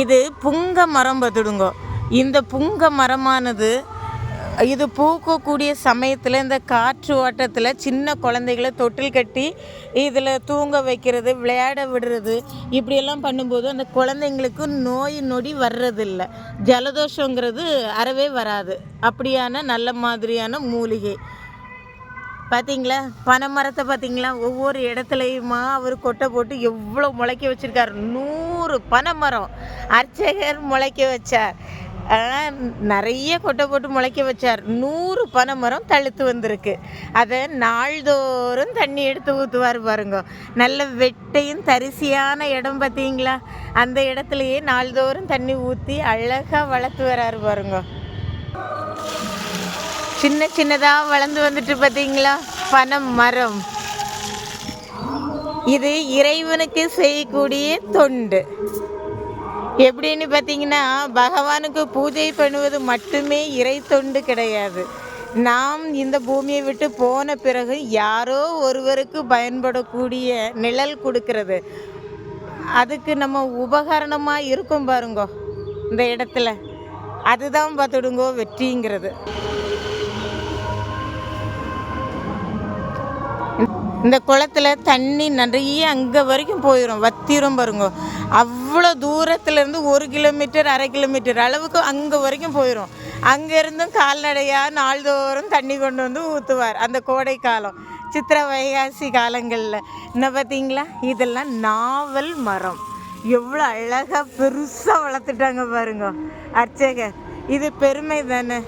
இது புங்க மரம் பார்த்துடுங்கோ இந்த புங்க மரமானது இது பூக்கக்கூடிய சமயத்தில் இந்த காற்று ஓட்டத்தில் சின்ன குழந்தைகளை தொட்டில் கட்டி இதில் தூங்க வைக்கிறது விளையாட விடுறது இப்படியெல்லாம் பண்ணும்போது அந்த குழந்தைங்களுக்கு நோய் நொடி வர்றதில்ல. ஜலதோஷங்கிறது அறவே வராது. அப்படியான நல்ல மாதிரியான மூலிகை. பார்த்தீங்களா பனை மரத்தை பார்த்தீங்களா ஒவ்வொரு இடத்துலையுமா அவர் கொட்டை போட்டு எவ்வளோ முளைக்க வச்சுருக்கார். நூறு பனை மரம் அர்ச்சகர் முளைக்க வச்சார். நிறைய கொட்டை போட்டு முளைக்க வச்சார். நூறு பனை மரம் தழுத்து வந்திருக்கு. அதை நாள்தோறும் தண்ணி எடுத்து ஊற்றுவார் பாருங்க. நல்ல வெட்டையும் தரிசியான இடம் பார்த்தீங்களா அந்த இடத்துலையே நாள்தோறும் தண்ணி ஊற்றி அழகாக வளர்த்து வராரு பாருங்க. சின்ன சின்னதாக வளர்ந்து வந்துட்டு பார்த்தீங்களா பனை மரம். இது இறைவனுக்கு செய்யக்கூடிய தொண்டு. எப்படின்னு பார்த்தீங்கன்னா பகவானுக்கு பூஜை பண்ணுவது மட்டுமே இறை தொண்டு கிடையாது. நாம் இந்த பூமியை விட்டு போன பிறகு யாரோ ஒருவருக்கு பயன்படக்கூடிய நிழல் கொடுக்கறது. அதுக்கு நம்ம உபகரணமாக இருக்கும் பாருங்கோ இந்த இடத்துல. அதுதான் பார்த்துடுங்கோ வெற்றிங்கிறது. இந்த குளத்துல தண்ணி நிறைய அங்கே வரைக்கும் போயிடும் வத்திரும் பாருங்க. அவ்வளோ தூரத்துலேருந்து ஒரு கிலோமீட்டர் அரை கிலோமீட்டர் அளவுக்கு அங்கே வரைக்கும் போயிடும் அங்கேருந்தும் கால்நடையாக நாள்தோறும் தண்ணி கொண்டு வந்து ஊற்றுவார் அந்த கோடை காலம் சித்திர வைகாசி காலங்களில். என்ன பார்த்தீங்களா இதெல்லாம் நாவல் மரம். எவ்வளோ அழகாக பெருசாக வளர்த்துட்டாங்க பாருங்க. அர்ச்சகர் இது பெருமை தானே?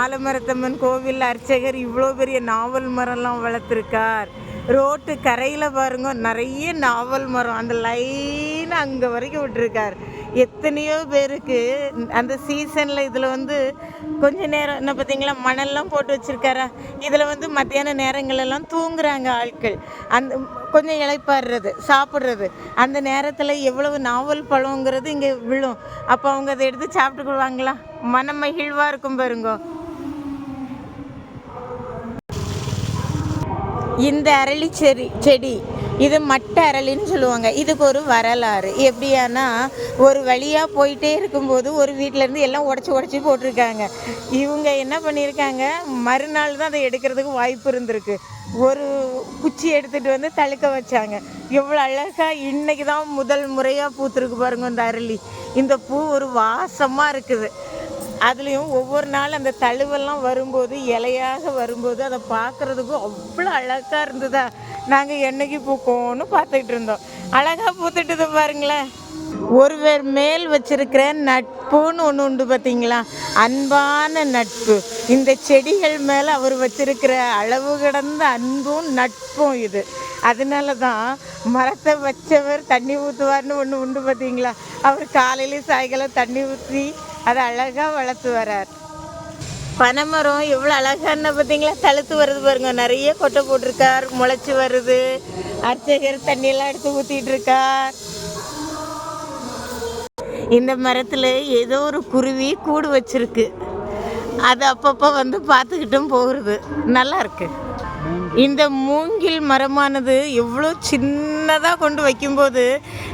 ஆலமரத்தம்மன் கோவில் அர்ச்சகர் இவ்வளோ பெரிய நாவல் மரம்லாம் வளர்த்துருக்கார். ரோட்டு கரையில் பாருங்க நிறைய நாவல் மரம். அந்த லைன் அங்கே வரைக்கும் விட்டுருக்கார். எத்தனையோ பேருக்கு அந்த சீசனில் இதில் வந்து கொஞ்ச நேரம் என்ன பார்த்தீங்களா மணல்லாம் போட்டு வச்சுருக்காரா? இதில் வந்து மத்தியான நேரங்களெல்லாம் தூங்குறாங்க ஆட்கள். அந்த கொஞ்சம் இளைப்பாடுறது சாப்பிட்றது. அந்த நேரத்தில் எவ்வளவு நாவல் பழங்கிறது இங்கே விழும். அப்போ அவங்க அதை எடுத்து சாப்பிட்டுக்குவாங்களா? மனம் மகிழ்வாக இருக்கும் பாருங்க. இந்த அரளி செடி செடி இது மட்ட அரளின்னு சொல்லுவாங்க. இதுக்கு ஒரு வரலாறு. எப்படியானா ஒரு வழியாக போயிட்டே இருக்கும்போது ஒரு வீட்டிலேருந்து எல்லாம் உடச்சி உடச்சி போட்டிருக்காங்க. இவங்க என்ன பண்ணியிருக்காங்க? மறுநாள் தான் அதை எடுக்கிறதுக்கு வாய்ப்பு இருந்திருக்கு. ஒரு குச்சி எடுத்துகிட்டு வந்து தழுக்க வச்சாங்க. எவ்வளோ அழகாக இன்றைக்கி தான் முதல் முறையாக பூத்துருக்கு பாருங்க இந்த அரளி. இந்த பூ ஒரு வாசமாக இருக்குது. அதுலேயும் ஒவ்வொரு நாள் அந்த தழுவெல்லாம் வரும்போது இலையாக வரும்போது அதை பார்க்குறதுக்கும் அவ்வளோ அழகாக இருந்ததா? நாங்கள் என்னைக்கு பூக்கோன்னு பார்த்துக்கிட்டு இருந்தோம். அழகாக பூத்துட்டுது பாருங்களேன். ஒருவர் மேல் வச்சிருக்கிற நட்புன்னு ஒன்று உண்டு பார்த்தீங்களா? அன்பான நட்பு. இந்த செடிகள் மேலே அவர் வச்சிருக்கிற அளவு கிடந்த அன்பும் நட்பும் இது. அதனால தான் மரத்தை வச்சவர் தண்ணி ஊற்றுவார்னு ஒன்று உண்டு பார்த்தீங்களா? அவர் காலையிலேயும் சாயங்காலம் தண்ணி ஊற்றி அதை அழகாக வளர்த்து வரார். பனைமரம் எவ்வளோ அழகான பார்த்தீங்களா தழுத்து வருது பாருங்க. நிறைய கொட்டை போட்டிருக்கார். முளைச்சி வருது. அர்ச்சகர் தண்ணியெல்லாம் எடுத்து ஊற்றிட்டு இருக்கார் இந்த மரத்தில் ஏதோ ஒரு குருவி கூடு வச்சிருக்கு. அது அப்பப்போ வந்து பார்த்துக்கிட்டும் போகிறது. நல்லா இருக்கு. இந்த மூங்கில் மரமானது எவ்வளோ சின்னதாக கொண்டு வைக்கும்போது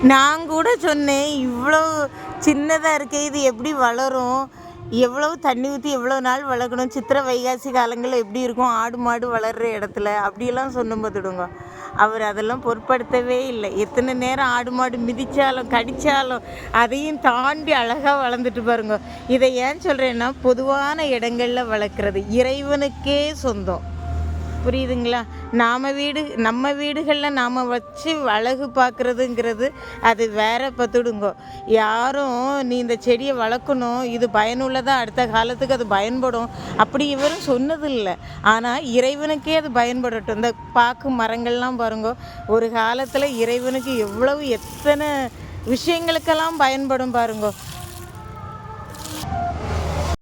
நான் கூட சொன்னேன் இவ்வளோ சின்னதாக இருக்கே இது எப்படி வளரும்? எவ்வளோ தண்ணி ஊற்றி எவ்வளோ நாள் வளர்க்கணும்? சித்திரை வைகாசி காலங்களில் எப்படி இருக்கும்? ஆடு மாடு வளர்கிற இடத்துல? அப்படியெல்லாம் சொன்ன பார்த்துடுங்க அவர் அதெல்லாம் பொருட்படுத்தவே இல்லை. எத்தனை நேரம் ஆடு மாடு மிதித்தாலும் கடித்தாலும் அதையும் தாண்டி அழகாக வளர்ந்துட்டு பாருங்க. இதை ஏன் சொல்கிறேன்னா பொதுவான இடங்களில் வளர்க்குறது இறைவனுக்கே சொந்தம். புரியுதுங்களா? நாம் வீடு நம்ம வீடுகளில் நாம் வச்சு அழகு பார்க்குறதுங்கிறது அது வேற பத்துடுங்கோ. யாரும் நீ இந்த செடியை வளர்க்கணும் இது பயனுள்ளதாக அடுத்த காலத்துக்கு அது பயன்படும் அப்படி இவரும் சொன்னதில்லை. ஆனால் இறைவனுக்கே அது பயன்படட்டும். இந்த பாக்கு மரங்கள்லாம் பாருங்க ஒரு காலத்தில் இறைவனுக்கு எவ்வளவு எத்தனை விஷயங்களுக்கெல்லாம் பயன்படும் பாருங்கோ.